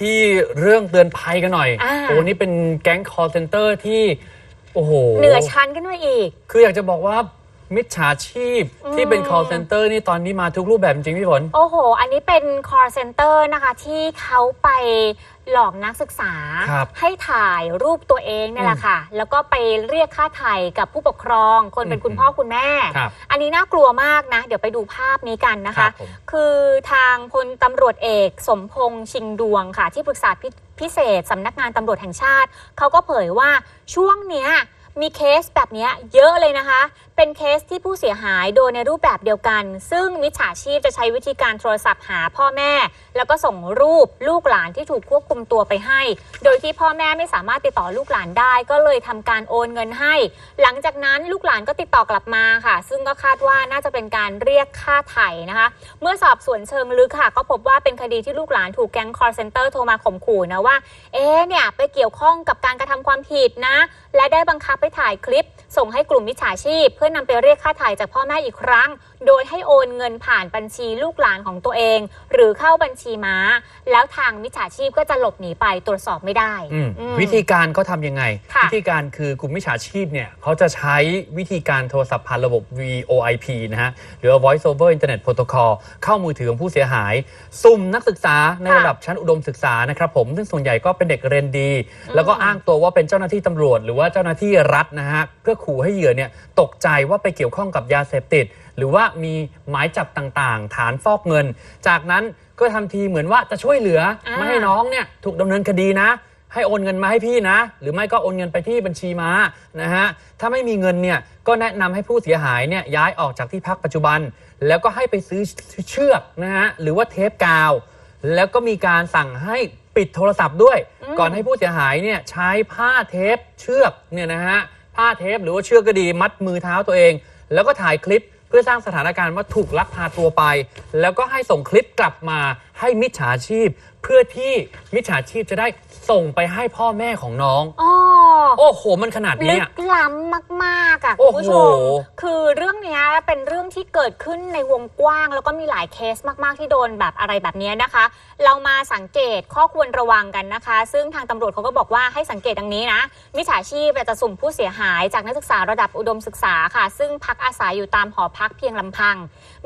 ที่เรื่องเตือนภัยกันหน่อย อ่า โอ้นี่เป็นแก๊ง call center ที่ โอ้โห เหนือชั้นขึ้นมาอีก คืออยากจะบอกว่า มิจฉาชีพที่เป็น call center นี่ตอนนี้มาทุกรูปแบบจริงๆพี่ฝน โอ้โห อันนี้เป็น call center นะคะ ที่เขาไปหลอกนักศึกษา ครับให้ถ่ายรูปตัวเองเนี่ยแหละค่ะ แล้วก็ไปเรียกค่าไถ่กับผู้ปกครอง คนเป็นอืมคุณพ่อคุณแม่ ครับอันนี้น่ากลัวมากนะ เดี๋ยวไปดูภาพนี้กันนะครัคะ บผม คือทางพลตำรวจเอกสมพงษ์ชิงดวงค่ะ ที่ปรึกษาพิพิเศษสำนักงานตำรวจแห่งชาติ เขาก็เผยว่าช่วงเนี้ยมีเคสแบบเนี้ยเยอะเลยนะคะ เป็นเคสที่ผู้เสียหายโดนในรูปแบบเดียวกัน ซึ่งมิจฉาชีพจะใช้วิธีการโทรศัพท์หาพ่อแม่ แล้วก็ส่งรูปลูกหลานที่ถูกควบคุมตัวไปให้ โดยที่พ่อแม่ไม่สามารถติดต่อลูกหลานได้ ก็เลยทำการโอนเงินให้ หลังจากนั้นลูกหลานก็ติดต่อกลับมาค่ะ ซึ่งก็คาดว่าน่าจะเป็นการเรียกค่าไถ่นะคะ เมื่อสอบสวนเชิงลึกค่ะ ก็พบว่าเป็นคดีที่ลูกหลานถูกแก๊ง call center โทรมาข่มขู่นะว่า เอ๊ะเนี่ยไปเกี่ยวข้องกับการกระทำความผิดนะ และได้บังคับไปถ่ายคลิป ส่งให้กลุ่มมิจฉาชีพเพื่อนำไปเรียกค่าไถ่จากพ่อแม่อีกครั้ง โดยให้โอนเงินผ่านบัญชีลูกหลานของตัวเอง หรือเข้าบัญชีม้า แล้วทางมิจฉาชีพก็จะหลบหนีไปตรวจสอบไม่ได้อืมอืมวิธีการเขาทำยังไงค่ะวิธีการคือกลุ่มมิจฉาชีพเนี่ยเขาจะใช้วิธีการโทรศัพท์ผ่านระบบ VoIP นะฮะหรือว่า Voice over Internet Protocol เข้ามือถือของผู้เสียหาย ซุ่มนักศึกษาในค่ะระดับชั้นอุดมศึกษานะครับผมซึ่งส่วนใหญ่ก็เป็นเด็กเรียนดี แล้วก็อ้างตัวว่าเป็นเจ้าหน้าที่ตำรวจ หรือว่าเจ้าหน้าที่รัฐนะฮะเพื่อขู่ให้เหยื่อเนี่ยตกใจว่าไปเกี่ยวข้องกับยาเสพติด หรือว่ามีหมายจับต่างๆ ฐานฟอกเงิน จากนั้นก็ทำทีเหมือนว่าจะช่วยเหลืออ่าไม่ให้น้องเนี่ยถูกดำเนินคดีนะ ให้โอนเงินมาให้พี่นะ หรือไม่ก็โอนเงินไปที่บัญชีม้านะฮะถ้าไม่มีเงินเนี่ยก็แนะนำให้ผู้เสียหายเนี่ยย้ายออกจากที่พักปัจจุบัน แล้วก็ให้ไปซื้อเชือกนะฮะหรือว่าเทปกาว แล้วก็มีการสั่งให้ปิดโทรศัพท์ด้วยอืมก่อนให้ผู้เสียหายเนี่ยใช้ผ้าเทปเชือกเนี่ยนะฮะ ผ้าเทปหรือว่าเชือกก็ดีมัดมือเท้าตัวเอง แล้วก็ถ่ายคลิปเพื่อสร้างสถานการณ์ว่าถูกลักพาตัวไป แล้วก็ให้ส่งคลิปกลับมาให้มิจฉาชีพ เพื่อที่มิจฉาชีพจะได้ส่งไปให้พ่อแม่ของน้อง อ๋อ โอ้โห มันขนาดลึเนี้ยกล้ำมากๆอะโอ้คุณโหผู้ชม คือเรื่องเนี้ยเป็นเรื่องที่เกิดขึ้นในวงกว้าง แล้วก็มีหลายเคสมาก ๆ ที่โดนแบบอะไรแบบเนี้ยนะคะ เรามาสังเกตข้อควรระวังกันนะคะ ซึ่งทางตำรวจเขาก็บอกว่าให้สังเกตดังนี้นะ มิจฉาชีพจะสุ่มผู้เสียหาย จากนักศึกษาระดับอุดมศึกษาค่ะ ซึ่งพักอาศัยอยู่ตามหอพักเพียงลำพัง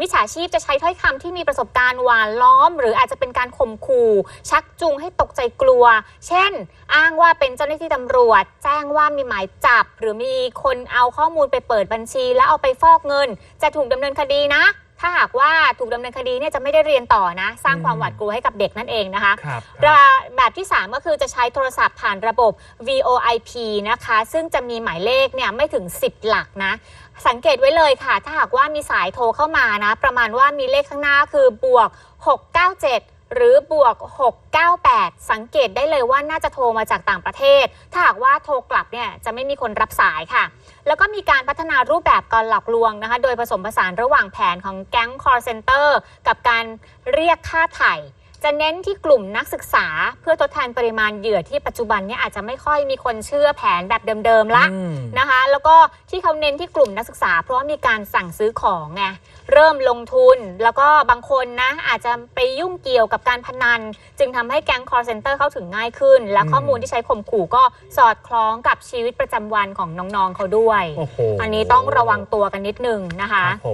มิจฉาชีพจะใช้ถ้อยคำที่มีประสบการณ์หวานล้อม หรืออาจจะเป็นการข่มขู่ ชักจูงให้ตกใจกลัว เช่น อ้างว่าเป็นเจ้าหน้าที่ตำรวจแจ้งว่ามีหมายจับ หรือมีคนเอาข้อมูลไปเปิดบัญชี แล้วเอาไปฟอกเงิน จะถูกดำเนินคดีนะ ถ้าหากว่าถูกดำเนินคดีเนี่ยจะไม่ได้เรียนต่อนะ สร้างความหวาดกลัวให้กับเด็กนั่นเองนะคะครับระแบบที่ 3 ก็คือจะใช้โทรศัพท์ผ่านระบบ VoIP นะคะ ซึ่งจะมีหมายเลขเนี่ยไม่ถึง 10 หลักนะสังเกตไว้เลยค่ะ ถ้าหากว่ามีสายโทรเข้ามานะ ประมาณว่ามีเลขข้างหน้าคือบวก 697 หรือบวก 698 สังเกตได้เลยว่าน่าจะโทรมาจากต่างประเทศ ถ้าหากว่าโทรกลับเนี่ยจะไม่มีคนรับสายค่ะ แล้วก็มีการพัฒนารูปแบบการหลอกลวงนะคะ โดยผสมผสานระหว่างแผนของแก๊งคอร์เซนเตอร์กับการเรียกค่าไถ่ จะเน้นที่กลุ่มนักศึกษาเพื่อทดแทนปริมาณเหยื่อที่ปัจจุบันเนี่ยอาจจะไม่ค่อยมีคนเชื่อแผนแบบเดิมๆละอืมนะคะ แล้วก็ที่เขาเน้นที่กลุ่มนักศึกษา เพราะว่ามีการสั่งซื้อของไงเริ่มลงทุนแล้วก็บางคนนะอาจจะไปยุ่งเกี่ยวกับการพนัน จึงทำให้แก๊ง call center เข้าถึงง่ายขึ้น และอืมข้อมูลที่ใช้ข่มขู่ก็สอดคล้องกับชีวิตประจำวันของน้องๆเขาด้วยโอ้โหอันนี้ต้องระวังตัวกันนิดนึงนะคะครับผม